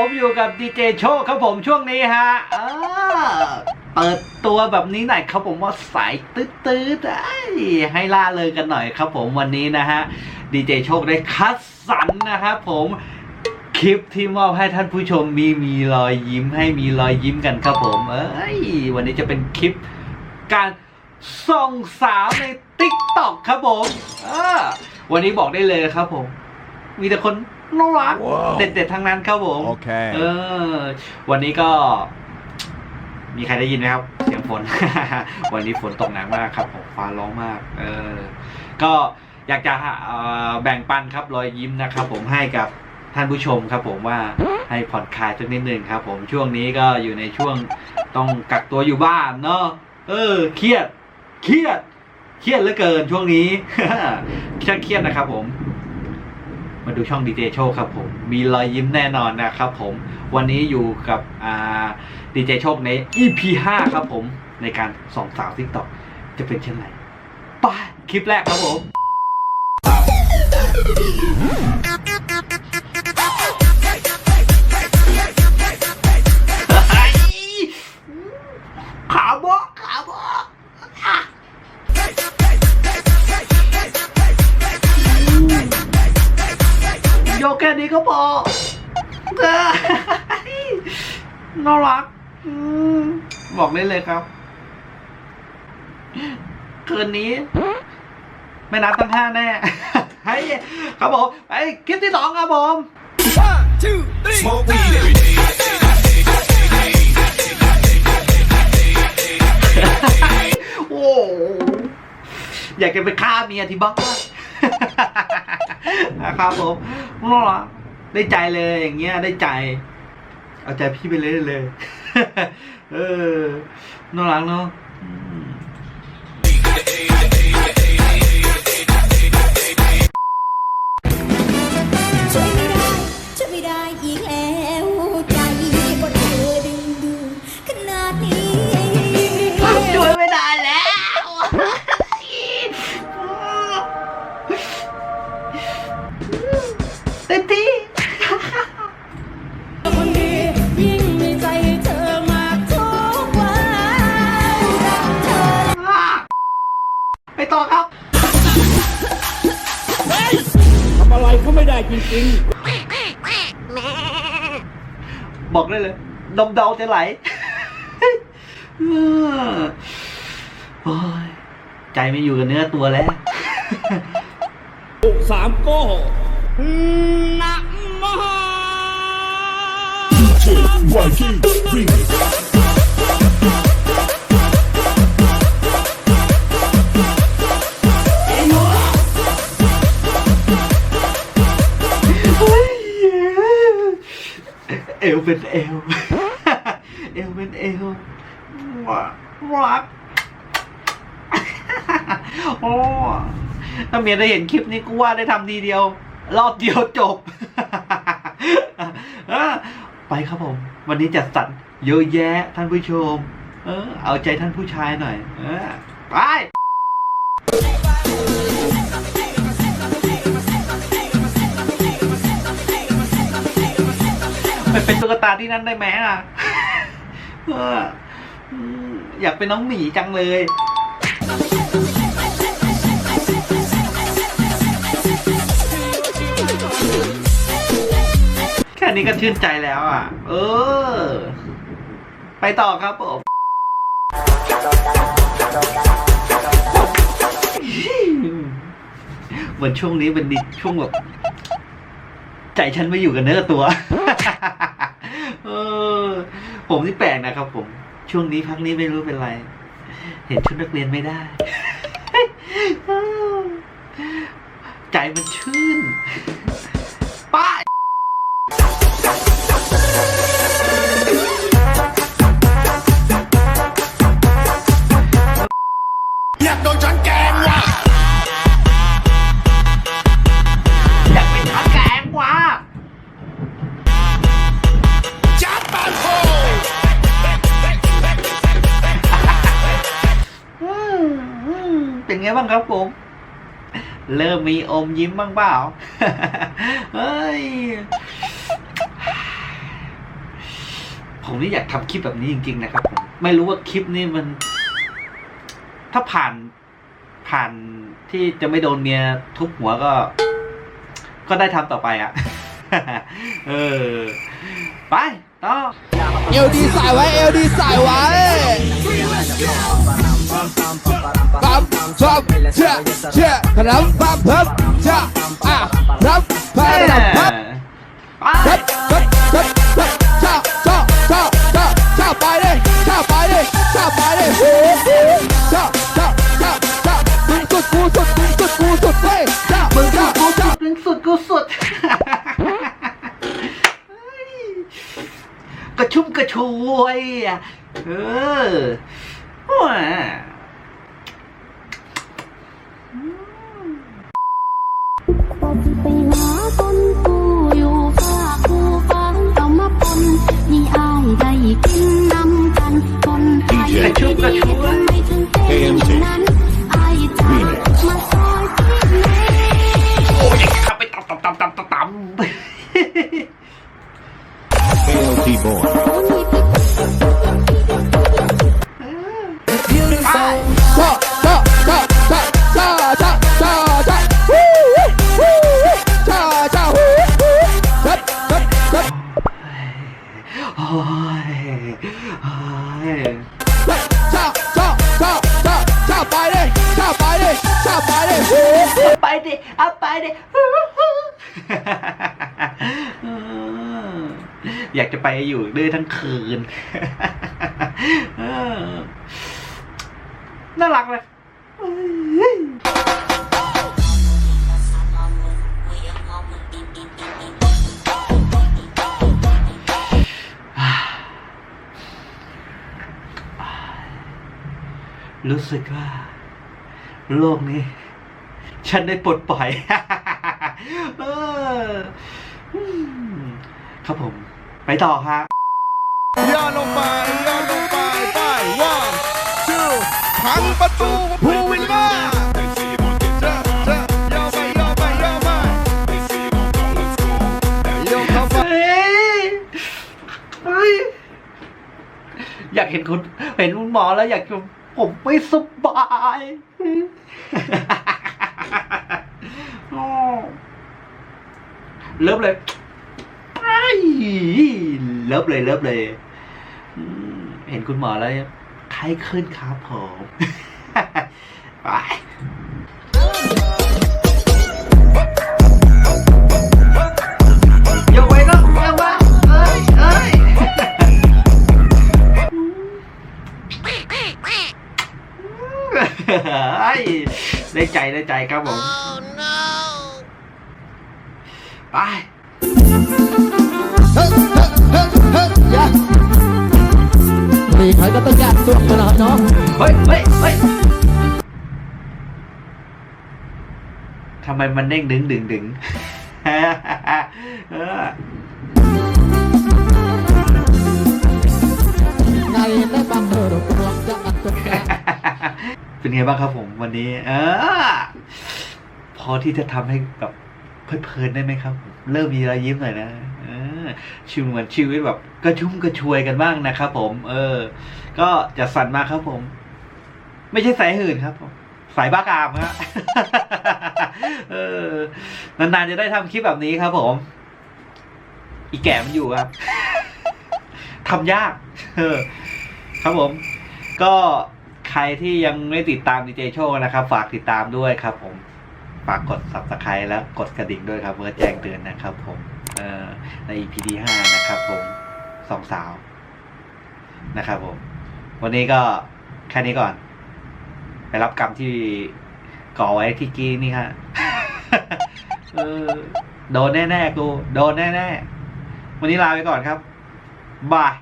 ผมอยู่กับดีเจโชคครับผมช่วงนี้ฮะอ่าเปิดตัวแบบนี้หน่อยครับผมว่าสายตืดตืดๆไอ้ให้ล่าเลยกันหน่อยครับผมวันนี้นะฮะดีเจโชคได้คัดสรรนะครับผมคลิปที่มอบให้ท่านผู้ชมมีมีรอยยิ้มให้มีรอยยิ้มกันครับผมเอ้ยวันนี้จะเป็นคลิปการส่องสาวในติ๊กต็อกครับผมอ่าวันนี้บอกได้เลยครับผม มีแต่คน น่ารัก ว้าวเด็ดๆทั้งนั้นครับผม Okay. เออ วันนี้ก็ มีใครได้ยินไหมครับ เสียงฝน วันนี้ฝนตกหนักมากครับผมฟ้าร้องมาก เออ ก็อยากจะเอ่อแบ่งปันครับรอยยิ้มนะครับ ผมให้กับท่านผู้ชมครับ ผมว่าให้ผ่อนคลายสักนิดนึงครับ ผมช่วงนี้ก็อยู่ในช่วงต้องกักตัวอยู่บ้านเนาะเออ เครียด เครียด เครียดเหลือเกินช่วงนี้เครียดเครียดนะครับผม มาดูช่องดีเจโชคครับผม มีรอยยิ้มแน่นอนนะครับผม วันนี้อยู่กับดีเจโชคใน EP 5 ครับผม ในการสองสาวทิกตอกจะเป็นเช่นไรไปคลิปแรกครับผม น่ารัก อืมบอกได้เลยครับ คืนนี้ไม่นับตั้งห้าแน่ให้ครับผมไอ้คลิปที่สองครับผม Smoke weed every day. โอ้โหอยากจะไปฆ่าเมียที่บ้านนะครับผมน่ารักได้ใจเลยอย่างเงี้ยได้ใจ เอาใจพี่ไปเลยเลย เออน่ารักเนาะ เขาไม่ได้จริงๆบอกได้เลยนมเดาจะไหลเออโอ้ยใจไม่อยู่กับเนื้อตัวแล้วสามโก้นะมหาเอว เป็นเอว เอวเป็นเอวว้ารักโอ้ถ้าเมียได้เห็นคลิปนี้กูว่าได้ทำทีเดียว รอบเดียวจบ ไปครับผม วันนี้จัดสรรเยอะแยะท่านผู้ชม เออ เอาใจท่านผู้ชายหน่อย เออ ไป ไปเป็นตุ๊กตาที่นั่นได้ไหมอะอยากเป็นน้องหมีจังเลยแค่นี้ก็ชื่นใจแล้วอะ เออ ไปต่อครับผมเหมือนช่วงนี้เป็นดิช่วงแบบใจฉันไม่อยู่กับเนื้อตัว ผมนี่แปลกนะครับ ผม ช่วงนี้พักนี้ไม่รู้เป็นไร เห็นชุดนักเรียนไม่ได้ ใจมันชื่น ครับผม เริ่มมีอมยิ้มบ้างเปล่า เฮ้ย ผมนี่อยากทำคลิปแบบนี้จริง ๆ นะครับผม ไม่รู้ว่าคลิปนี้มัน ถ้าผ่านผ่านที่จะไม่โดนเมียทุบหัวก็ ก็ได้ทำต่อไปอะ เออ ไปต่อ เอลดีสายไว้ เอลดีสายไว้ ปั๊มชอบเชื่อเชื่อขนมปั๊มเพิ่มเชื่ออะรับไปรับปั๊มไปรับรับรับรับชอบชอบชอบชอบชอบไปดิชอบไปดิชอบไปดิฮู้ฮู้ชอบชอบชอบชอบมึงสุดกูสุดมึงสุดกูสุดเว้ยชอบมึงชอบกูชอบถึงสุดกูสุดกระชุ่มกระชวยอะเออ Boy. ชอบชอบชอบชอบชอบไปดิชอบไปดิชอบไปดิไปดิเอาไปดิอยากจะไปอยู่ด้วยทั้งคืนเออน่ารักเลย รู้สึกว่า โลกนี้ ฉันได้ปลดปล่อยครับผม ไปต่อฮะย่อลงไปย่อลงไปไป one two พังประตูพูวิลล่าเจ้าเจ้าย่อไปย่อไปย่อไปย่อเข้าไปอยากเห็นคุณเห็นคุณหมอแล้วอยากจะ ผมไม่สบายเลิฟเลยไอ้เลิฟเลยเลิฟเลย เห็นคุณหมอแล้วไข้ขึ้นครับผม ไป เอ้ยได้ใจได้ใจครับผม ไปเฮ้ยเฮ้ยเฮ้ยเฮ้ยมีใครก็ต้องยากสุดตลอดเนาะเฮ้ยเฮ้ยเฮ้ยทำไมมันเด้งดึงดึงดึงเออไงได้บังเธอ เป็นไงบ้างครับผมวันนี้ เออพอที่จะทำให้แบบเพลินได้ไหมครับผมเริ่มมีรอยยิ้มหน่อยนะชีวิตเหมือนชีวิตแบบกระชุ่มกระชวยกันบ้างนะครับผม เออ ก็จะสั่นมากครับผม ไม่ใช่สายหื่นครับผมสายบ้ากามฮะเออนานๆจะได้ทำคลิปแบบนี้ครับผม อีแก่มันอยู่ครับทำยาก เออ ครับผม ก็ ใครที่ยังไม่ติดตามดีเจโชนะครับ ฝากติดตามด้วยครับ ผม ฝากกด subscribe แล้วกดกระดิ่งด้วยครับเพื่อแจ้งเตือนนะครับ ผมเอ่อใน EP ที่ห้านะครับ ผมสองสาวนะครับ ผม วันนี้ก็แค่นี้ก่อน ไปรับกรรมที่ก่อไว้ที่กี้นี่ฮะเออโดนแน่ๆกู โดนแน่ๆ วันนี้ลาไปก่อนครับ บาย